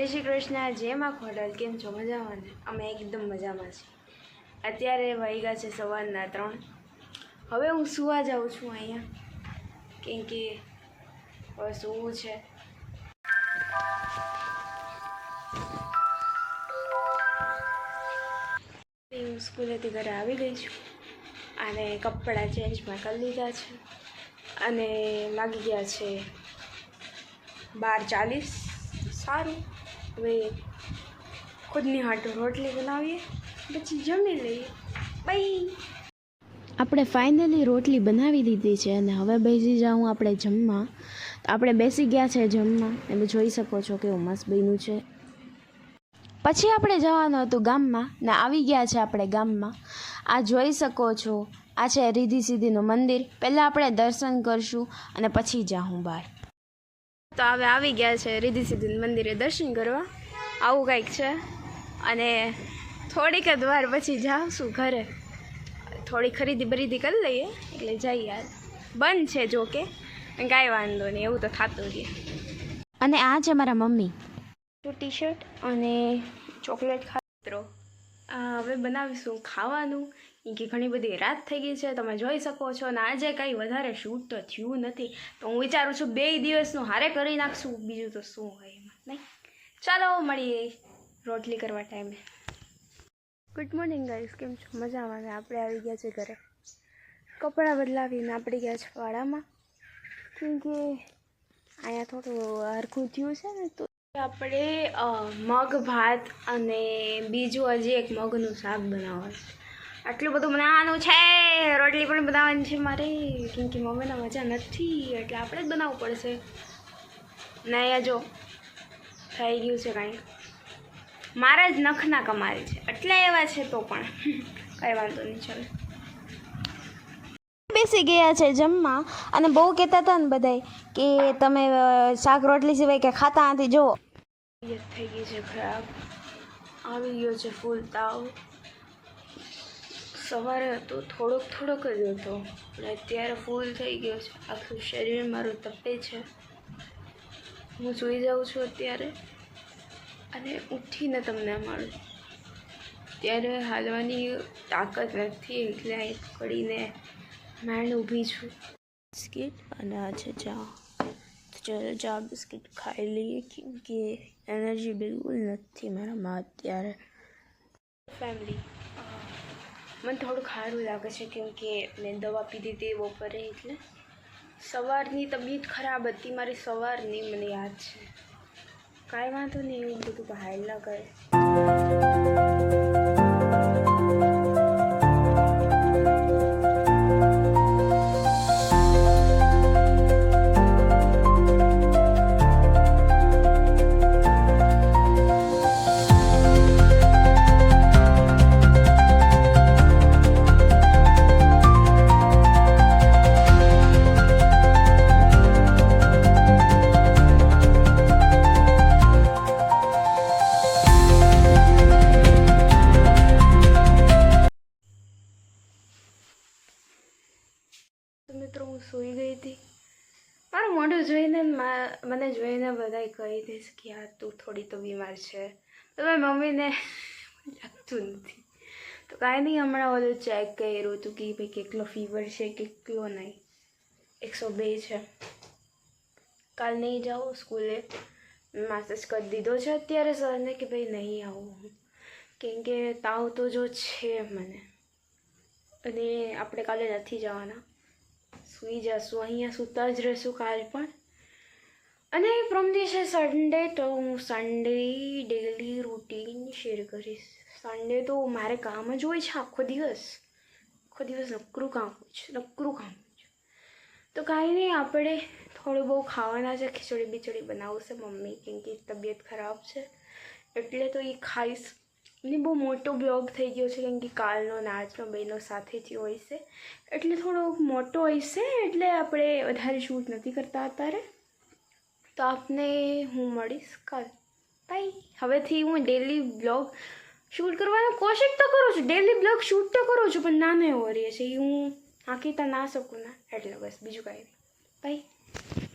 જય શ્રી કૃષ્ણ, જય માં ખોડલ, કેમ છો? મજામાં ને? અમે એકદમ મજામાં છીએ. અત્યારે વાગ્યા છે સવારના ત્રણ. હવે હું સુવા જાઉં છું અહીંયા. કેમ કે હવે સૂવું છે. હું સ્કૂલેથી ઘરે આવી ગઈ છું અને કપડાં ચેન્જમાં કરી લીધા છે. અને લાગી ગયા છે બાર ચાલીસ. સારું. હવે ખુદની હાટું રોટલી બનાવીએ, પછી જમી લઈએ. બાય આપણે ફાઇનલી રોટલી બનાવી દીધી છે અને હવે બેસી જાઉં આપણે જમવા. તો આપણે બેસી ગયા છે જમવા. તમે જોઈ શકો છો કેવું મસ્ત બન્યું છે. પછી આપણે જવાનું હતું ગામમાં ને આવી ગયા છે આપણે ગામમાં. આ જોઈ શકો છો. આ છે રીધી સીધીનું મંદિર. પહેલાં આપણે દર્શન કરશું અને પછી જાઉં બહાર. તો હવે આવી ગયા છે રીધી સીધી મંદિરે દર્શન કરવા. આવું કંઈક છે. અને થોડીક જ વાર પછી જાઉં ઘરે. થોડી ખરીદી બરીદી કરી લઈએ એટલે જઈએ યાર બંધ છે જો કે કાંઈ વાંધો નહીં એવું તો થતું રહે અને આ છે મારા મમ્મી. ટી શર્ટ અને ચોકલેટ ખાતરો હવે બનાવીશું ખાવાનું. કે ઘણી બધી રાત થઈ ગઈ છે તમે જોઈ શકો છો. અને આજે કંઈ વધારે શૂટ તો થયું નથી. તો હું વિચારું છું બે દિવસનું હારે કરી નાખશું બીજું તો શું હોય એમાં નહીં? ચાલો મળીએ રોટલી કરવા ટાઈમે ગુડ મોર્નિંગ ગાઈસ કેમ છો? મજામાં ને? આપણે આવી ગયા છે ઘરે. કપડાં બદલાવીને આપણે ગયા છે વાડામાં. કેમ કે અહીંયા થોડું હરખું થયું છે ને તો આપણે મગ ભાત અને બીજું હજી એક મગનું શાક બનાવવાનું છે. આટલું બધું બનાવવાનું છે. રોટલી પણ બનાવવાની છે મારે. કેમ કે મમ્મીને મજા નથી એટલે આપણે જ બનાવવું પડશે. ને અહીંયા જો થઈ ગયું છે કાંઈક મારા જ નખના કમારી છે. એટલે એવા છે તો પણ. કંઈ વાંધો નહીં ચાલો. બેસી ગયા છે જમવા અને બહુ કહેતા હતા ને બધાય કે તમે શાક રોટલી સિવાય કે ખાતા નથી જુઓ. થઈ ગઈ છે ખરાબ. આવી ગયો છે ફૂલ તાવ. સવારે હતો, થોડોક થોડોક જ હતો. પણ અત્યારે ફૂલ થઈ ગયો છે. આખું શરીર મારું તપે છે. હું સૂઈ જાઉં છું અત્યારે. અને ઉઠીને તમને મળું. ત્યારે હાલવાની તાકાત નથી એટલે અહીં પડીને માંડ ઊભી છું. બિસ્કિટ અને આ છે ચા. ચાલો ચા, બિસ્કિટ ખાઈ લઈએ કેમ કે એનર્જી બિલકુલ નથી મારામાં અત્યારે. ફેમિલી મને થોડું ખારું લાગે છે કેમ કે મેં દવા પીધી હતી બપોરે એટલે. સવારની તબિયત ખરાબ હતી, મારી સવારની મને યાદ છે. કાંઈ વાંધો નહીં, એવું બધું બહાર ના કરે. સૂઈ ગઈ હતી. મારું મોઢું જોઈને મને જોઈને બધા કહી દઈશ કે યાર તું થોડી તો બીમાર છે. તો મેં મમ્મીને લાગતું નથી. તો કાંઈ નહીં, હમણાં બધું ચેક કર્યું હતું કે ભાઈ કેટલો ફીવર છે, કેટલો નહીં. એકસો બે છે. કાલ નહીં જાઉં સ્કૂલે. મેસેજ કરી દીધો છે અત્યારે સરને કે ભાઈ નહીં આવું કેમ કે તાવ તો જો છે મને. અને આપણે કાલે નથી જવાના. સૂઈ જશું, અહીંયા સૂતા જ રહીશું કાલ પણ. અને ફ્રોમ દિવસે સન્ડે તો હું સન્ડે ડેલી રૂટીન શેર કરીશ. સન્ડે તો મારે કામ જ હોય છે આખો દિવસ. આખો દિવસ નકરું કામ હોય છે, નકરું કામ હોય છે. તો કાંઈ નહીં, આપણે થોડું બહુ ખાવાના છે ખીચડી બીચડી બનાવશે મમ્મી કેમ કે તબિયત ખરાબ છે. એટલે તો એ ખાઈશ. ને બહુ મોટો બ્લોગ થઈ ગયો છે, કેમ કે કાલનો નાચનો બેનો સાથે જ હોય છે. એટલે થોડો મોટો હોય છે, એટલે આપણે વધારે શૂટ નથી કરતા અત્યારે. તો આપને હું મળીશ કાલ. બાય હવેથી હું ડેલી બ્લોગ શૂટ કરવાનો કોશિશ તો કરું છું ડેલી બ્લોગ શૂટ તો કરું છું, પણ ના ના એવો રહે છે એ હું આંકી તો ના શકું ના. એટલે બસ, બીજું કાંઈ નહીં. બાય